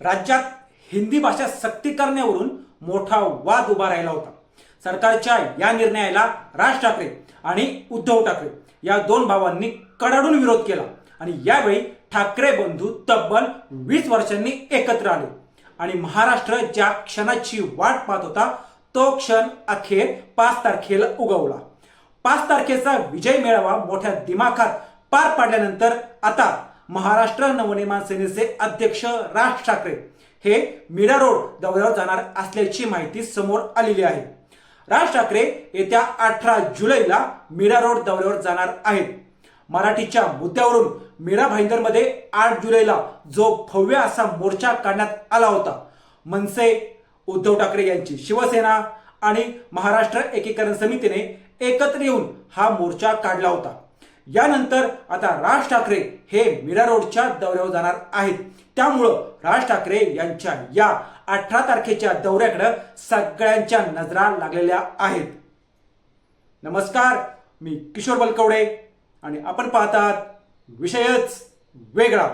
राज्यात हिंदी भाषा सक्ती करण्यावरून मोठा वाद उभा राहिला होता. सरकारच्या या निर्णयाला राज ठाकरे आणि उद्धव ठाकरे या दोन भावांनी कडाडून विरोध केला आणि यावेळी ठाकरे बंधू तब्बल वीस वर्षांनी एकत्र आले. आणि महाराष्ट्र ज्या क्षणाची वाट पाहत होता तो क्षण अखेर पाच तारखेला उगवला. पाच तारखेचा विजय मेळावा मोठ्या दिमाखात पार पाडल्यानंतर आता महाराष्ट्र नवनिर्माण सेनेचे अध्यक्ष राज ठाकरे हे मीरा रोड दौऱ्यावर जाणार असल्याची माहिती समोर आलेली आहे. राज ठाकरे येत्या अठरा जुलैला मीरा रोड दौऱ्यावर जाणार आहेत. मराठीच्या मुद्द्यावरून मीरा भाईंदरमध्ये आठ जुलैला जो भव्य असा मोर्चा काढण्यात आला होता. मनसे उद्धव ठाकरे यांची शिवसेना आणि महाराष्ट्र एकीकरण समितीने एकत्र येऊन हा मोर्चा काढला होता. यानंतर आता राज ठाकरे हे मीरा रोडच्या दौऱ्यावर जाणार आहेत. त्यामुळं राज ठाकरे यांच्या या अठरा तारखेच्या दौऱ्याकडे सगळ्यांच्या नजरा लागलेल्या आहेत. नमस्कार मी किशोर बलकवडे आणि आपण पाहतात विषयच वेगळा.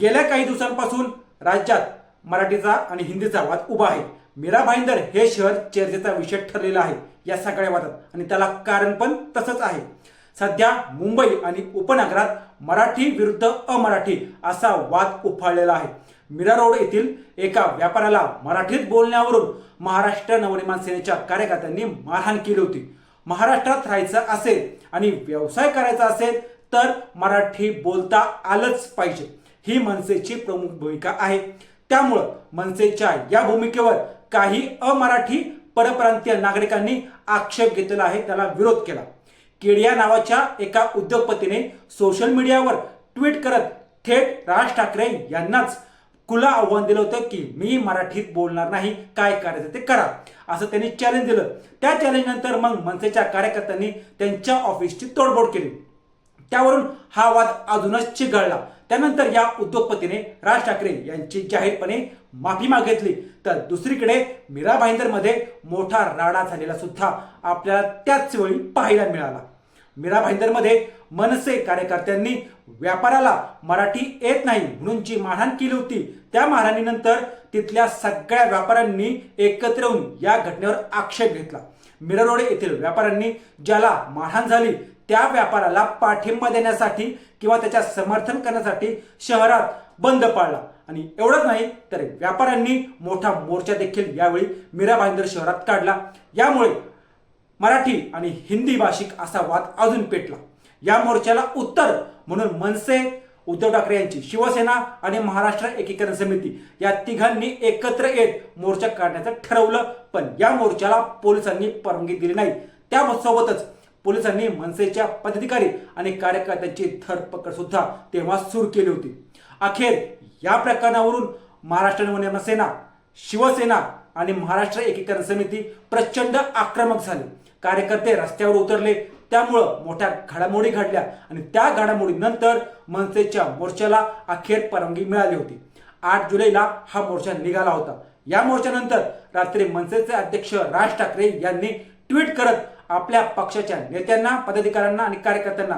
गेल्या काही दिवसांपासून राज्यात मराठीचा आणि हिंदीचा वाद उभा आहे. मीरा भाईंदर हे शहर चर्चेचा विषय ठरलेला आहे या सगळ्या वादात. आणि त्याला कारण पण तसंच आहे. सध्या मुंबई आणि उपनगरात मराठी विरुद्ध अमराठी असा वाद उफाळलेला आहे. मीरा रोड येथील एका व्यापाऱ्याला मराठीत बोलण्यावरून महाराष्ट्र नवनिर्माण सेनेच्या कार्यकर्त्यांनी मारहाण केली होती. महाराष्ट्रात राहायचं असेल आणि व्यवसाय करायचा असेल तर मराठी बोलता आलंच पाहिजे. ही मनसेची प्रमुख भूमिका आहे. त्यामुळं मनसेच्या या भूमिकेवर काही अमराठी परप्रांतीय नागरिकांनी आक्षेप घेतलेला आहे त्याला विरोध केला. केडिया नावाच्या एका उद्योगपतीने सोशल मीडियावर ट्विट करत थेट राज ठाकरे यांनाच खुला आव्हान दिलं होतं की मी मराठीत बोलणार नाही काय करायचं ते करा असं त्यांनी चॅलेंज दिलं. त्या चॅलेंज नंतर मग मनसेच्या कार्यकर्त्यांनी त्यांच्या ऑफिसची तोडफोड केली. त्यावरून हा वाद अजूनच चिघळला. त्यानंतर या उद्योगपतीने राज ठाकरे यांची जाहीरपणे माफी मागितली. तर दुसरीकडे मीरा भाईंदरमध्ये मोठा राडा झालेला सुद्धा आपल्याला त्याच वेळी पाहायला मिळाला. मीरा भाईंदरमध्ये मनसे कार्यकर्त्यांनी व्यापाराला मराठी येत नाही म्हणून जी मारहाण केली होती त्या मारहाणीनंतर तिथल्या सगळ्या व्यापाऱ्यांनी एकत्र येऊन या घटनेवर आक्षेप घेतला. मीरा रोड येथील व्यापाऱ्यांनी ज्याला मारहाण झाली त्या व्यापाराला पाठिंबा देण्यासाठी किंवा त्याच्या समर्थन करण्यासाठी शहरात बंद पाळला. आणि एवढंच नाही तर व्यापाऱ्यांनी मोठा मोर्चा देखील यावेळी मीरा भाईंदर शहरात काढला. यामुळे मराठी आणि हिंदी भाषिक असा वाद अजून पेटला. या मोर्चाला उत्तर म्हणून मनसे उद्धव ठाकरे यांची शिवसेना आणि महाराष्ट्र एकीकरण समिती या तिघांनी एकत्र येत मोर्चा काढण्याचं ठरवलं. पण या मोर्चाला पोलिसांनी परवानगी दिली नाही. त्यासोबतच पोलिसांनी मनसेच्या पदाधिकारी आणि कार्यकर्त्यांची धरपकड सुद्धा तेव्हा सुरू केली होती. अखेर या प्रकरणावरून महाराष्ट्र नवनिर्माण सेना शिवसेना आणि महाराष्ट्र एकीकरण समिती प्रचंड आक्रमक झाली. कार्यकर्ते रस्त्यावर उतरले त्यामुळं मोठ्या घडामोडी घडल्या आणि त्या घडामोडीनंतर मनसेच्या मोर्चाला अखेर परवानगी मिळाली होती. आठ जुलैला हा मोर्चा निघाला होता. या मोर्चानंतर रात्री मनसेचे अध्यक्ष राज ठाकरे यांनी ट्विट करत आपल्या पक्षाच्या नेत्यांना पदाधिकाऱ्यांना आणि कार्यकर्त्यांना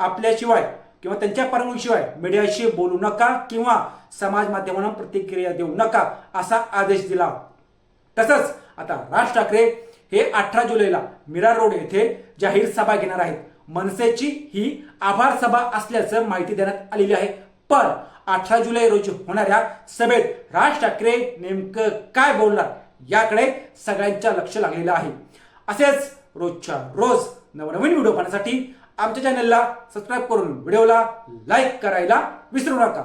आपल्याशिवाय किंवा त्यांच्या परवानगीशिवाय मीडियाशी बोलू नका किंवा समाज माध्यमांना प्रतिक्रिया देऊ नका असा आदेश दिला. तसंच आता राज ठाकरे हे अठरा जुलैला मीरा रोड येथे जाहीर सभा घेणार आहेत. मनसेची ही आभार सभा असल्याचं माहिती देण्यात आलेली आहे. पण अठरा जुलै रोजी होणाऱ्या सभेत राज ठाकरे नेमकं काय बोलणार याकडे सगळ्यांच्या लक्ष लागलेलं आहे. असेच रोजच्या रोज नवनवीन व्हिडिओ पाहण्यासाठी आमच्या चॅनलला सबस्क्राईब करून व्हिडिओला लाईक करायला विसरू नका.